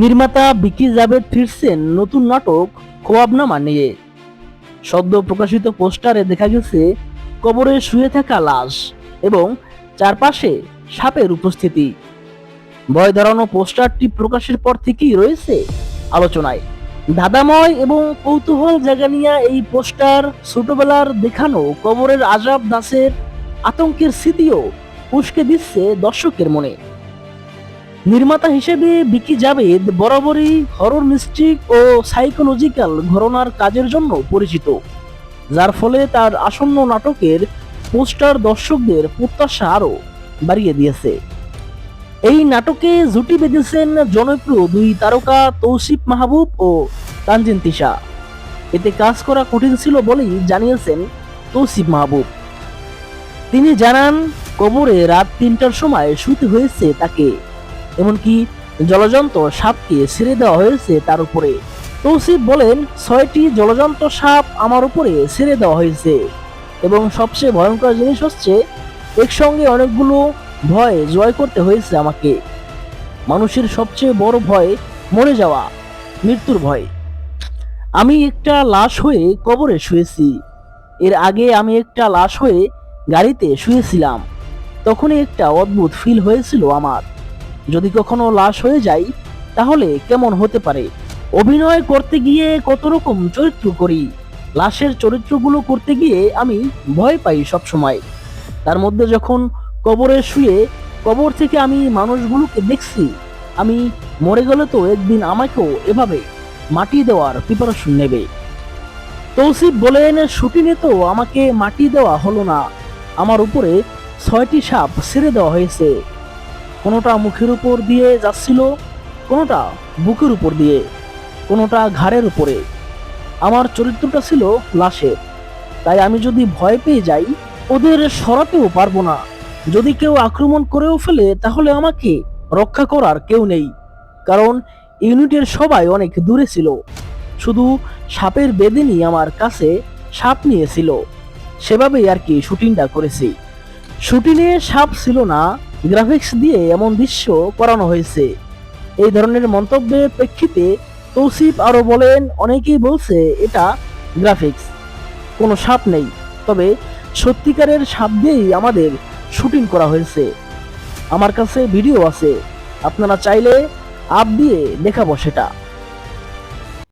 নির্মাতা বিকি জাভেদ ফিরছেন নতুন নাটক খোয়াবনামা নিয়ে। সদ্য প্রকাশিত পোস্টারে দেখা গেছে, কবরে শুয়ে থাকা লাশ এবং চারপাশে সাপের উপস্থিতি। ভয় ধরানো পোস্টারটি প্রকাশের পর থেকেই রয়েছে আলোচনায়। দাদাময় এবং কৌতূহল জাগানিয়া এই পোস্টার ছোটবেলার দেখানো কবরের আজাব, দাসের আতঙ্কের স্মৃতিও উস্কে দিচ্ছে দর্শকের মনে। নির্মাতা হিসেবে বিকি জাভেদ বরাবরই হরর মিস্টিক ও সাইকোলজিক্যাল ঘরনার কাজের জন্য পরিচিত, যার ফলে তার আসন্ন নাটকের পোস্টার দর্শকদের প্রত্যাশা আরও বাড়িয়ে দিয়েছে। এই নাটকে জুটি বেঁধেছেন জনপ্রিয় দুই তারকা তৌসিফ মাহবুব ও তানজিন তিশা। এতে কাজ করা কঠিন ছিল বলেই জানিয়েছেন তৌসিফ মাহবুব। তিনি জানান, কবরে রাত তিনটার সময় শুতে হয়েছে তাকে। এমনকি জলজন্ত সাপকে ছেড়ে দেওয়া হয়েছে তার উপরে। তৌসিফ বলেন, ছয়টি জলজন্ত সাপ আমার উপরে ছেড়ে দেওয়া হয়েছে। এবং সবচেয়ে ভয়ঙ্কর জিনিস হচ্ছে, একসঙ্গে অনেকগুলো ভয় জয় করতে হয়েছে আমাকে। মানুষের সবচেয়ে বড় ভয় মরে যাওয়া, মৃত্যুর ভয়। আমি একটা লাশ হয়ে কবরে শুয়েছি। এর আগে আমি একটা লাশ হয়ে গাড়িতে শুয়েছিলাম। তখনই একটা অদ্ভুত ফিল হয়েছিল আমার। যদি কখনো লাশ হয়ে যাই তাহলে কেমন হতে পারে? অভিনয় করতে গিয়ে কত রকম চরিত্র করি? লাশের চরিত্রগুলো করতে গিয়ে আমি ভয় পাই সব সময় তার মধ্যে যখন কবরে শুয়ে কবর থেকে আমি মানুষগুলোকে দেখছি, আমি মরে গেলে তো একদিন আমাকেও এভাবে মাটি দেওয়ার প্রিপারেশন নেবে। তৌসিফ বলেন, শুটিংয়ে তো আমাকে মাটি দেওয়া হলো না। আমার উপরে ছয়টি সাপ ছেড়ে দেওয়া হয়েছে। কোনোটা মুখের উপর দিয়ে যাচ্ছিল, কোনোটা বুকের উপর দিয়ে, কোনোটা ঘাড়ের উপরে। আমার চরিত্রটা ছিল লাশের। তাই আমি যদি ভয় পেয়ে যাই, ওদের সরাতেও পারব না। যদি কেউ আক্রমণ করেও ফেলে, তাহলে আমাকে রক্ষা করার কেউ নেই। কারণ ইউনিটের সবাই অনেক দূরে ছিল। শুধু সাপের বেদিনই আমার কাছে সাপ নিয়েছিল। সেভাবেই আর কি শুটিংটা করেছি। শুটিংয়ে সাপ ছিল না গ্রাফিক্স দিয়ে এমন দৃশ্য করানো হয়েছে। এই ধরনের মন্তব্যের প্রেক্ষিতে তৌসিফ আরও বলেন, অনেকেই বলছে এটা গ্রাফিক্স কোনো সাপ নেই। তবে সত্যিকারের সাপ দিয়েই আমাদের শুটিং করা হয়েছে। আমার কাছে ভিডিও আছে। আপনারা চাইলে আপ দিয়ে দেখাবো সেটা।